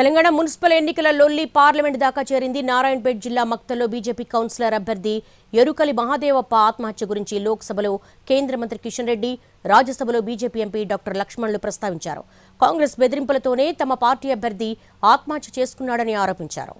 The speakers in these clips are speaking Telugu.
తెలంగాణ మున్సిపల్ ఎన్నికల లొల్లి పార్లమెంట్ దాకా చేరింది నారాయణపేట్ జిల్లా మక్తల్లో బీజేపీ కౌన్సిలర్ అభ్యర్థి ఎరుకలి మహాదేవప్ప ఆత్మహత్య గురించి లోక్సభలో కేంద్ర మంత్రి కిషన్ రెడ్డి రాజ్యసభలో బీజేపీ ఎంపీ డాక్టర్ లక్ష్మణ్లు ప్రస్తావించారు. కాంగ్రెస్ బెదిరింపులతోనే తమ పార్టీ అభ్యర్థి ఆత్మహత్య చేసుకున్నాడని ఆరోపించారు.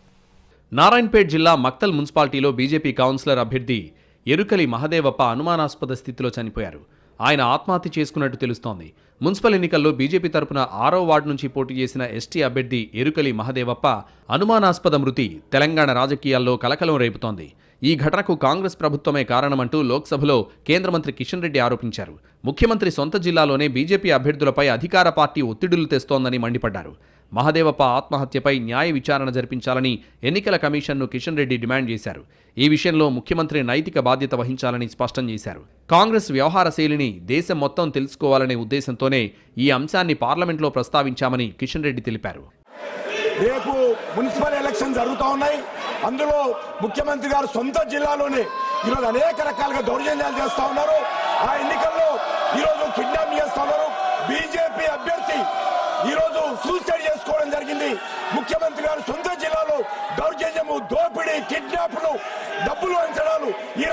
నారాయణపేట్ జిల్లా మక్తల్ మున్సిపాలిటీలో బీజేపీ కౌన్సిలర్ అభ్యర్థి ఎరుకలి మహదేవప్ప అనుమానాస్పద స్థితిలో చనిపోయారు. ఆయన ఆత్మహత్య చేసుకున్నట్టు తెలుస్తోంది. మున్సిపల్ ఎన్నికల్లో బీజేపీ తరపున ఆరో వార్డు నుంచి పోటీ చేసిన ఎస్టీ అభ్యర్థి ఎరుకలి మహదేవప్ప అనుమానాస్పద మృతి తెలంగాణ రాజకీయాల్లో కలకలం రేపుతోంది. ఈ ఘటనకు కాంగ్రెస్ ప్రభుత్వమే కారణమంటూ లోక్సభలో కేంద్ర మంత్రి కిషన్ రెడ్డి ఆరోపించారు. ముఖ్యమంత్రి సొంత జిల్లాలోనే బీజేపీ అభ్యర్థులపై అధికార పార్టీ ఒత్తిడులు తెస్తోందని మండిపడ్డారు. మహదేవప్ప ఆత్మహత్యపై న్యాయ విచారణ జరిపించాలని ఎన్నికల కమిషన్ను కిషన్ రెడ్డి డిమాండ్ చేశారు. ఈ విషయంలో ముఖ్యమంత్రి నైతిక బాధ్యత వహించాలని స్పష్టం చేశారు. కాంగ్రెస్ వ్యవహార శైలిని దేశం మొత్తం తెలుసుకోవాలనే ఉద్దేశంతోనే ఈ అంశాన్ని పార్లమెంట్లో ప్రస్తావించామని కిషన్ రెడ్డి తెలిపారు. రేపు మున్సిపల్ ఎలక్షన్ జరుగుతూ ఉన్నాయి. అందులో ముఖ్యమంత్రి గారు సొంత జిల్లాలోనే ఈరోజు అనేక రకాలుగా దౌర్జన్యాలు చేస్తా ఉన్నారు. ఆ ఎన్నికల్లో ఈరోజు కిడ్నాప్ చేస్తా ఉన్నారు. బీజేపీ అభ్యర్థి ఈరోజు సూసైడ్ చేసుకోవడం జరిగింది. ముఖ్యమంత్రి గారు సొంత జిల్లాలో దౌర్జన్యము దోపిడీ కిడ్నాప్లు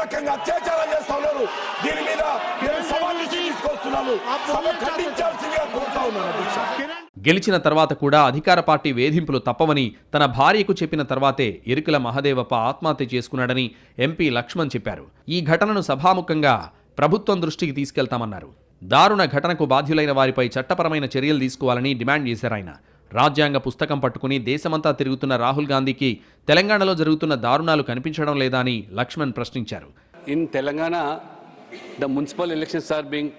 రకంగా అత్యాచారాలు చేస్తా ఉన్నారు. దీని మీద నేను సవాల్ నుంచి తీసుకొస్తున్నాను. సభ ఖండించాల్సిందిగా కోరుతా ఉన్నాను గెలిచిన తర్వాత కూడా అధికార పార్టీ వేధింపులు తప్పవని తన భార్యకు చెప్పిన తర్వాతే ఎరుకల మహదేవప్ప ఆత్మహత్య చేసుకున్నాడని ఎంపీ లక్ష్మణ్ చెప్పారు. ఈ ఘటనను సభాముఖంగా ప్రభుత్వం దృష్టికి తీసుకెళ్తామన్నారు. దారుణ ఘటనకు బాధ్యులైన వారిపై చట్టపరమైన చర్యలు తీసుకోవాలని డిమాండ్ చేశారాయన రాజ్యాంగ పుస్తకం పట్టుకుని దేశమంతా తిరుగుతున్న రాహుల్ గాంధీకి తెలంగాణలో జరుగుతున్న దారుణాలు కనిపించడం లేదా అని లక్ష్మణ్ ప్రశ్నించారు. In Telangana the municipal elections are being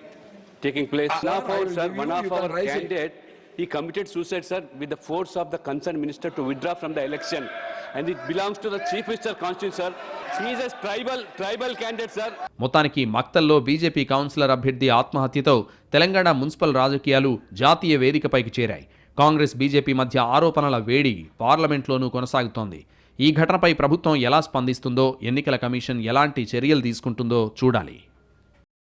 taking place one of our candidate he committed suicide sir with the force of the concern minister to withdraw from the election and it belongs to the chief minister constitution sir he's tribal tribal candidate sir మొత్తానికి మక్తల్లో బీజేపీ కౌన్సిలర్ అభ్యర్థి ఆత్మహత్యతో తెలంగాణ మున్సిపల్ రాజకీయాలు జాతీయ వేదికపైకి చేరాయి. కాంగ్రెస్ బీజేపీ మధ్య ఆరోపణల వేడి పార్లమెంట్లోనూ కొనసాగుతోంది. ఈ ఘటనపై ప్రభుత్వం ఎలా స్పందిస్తుందో ఎన్నికల కమిషన్ ఎలాంటి చర్యలు తీసుకుంటుందో చూడాలి.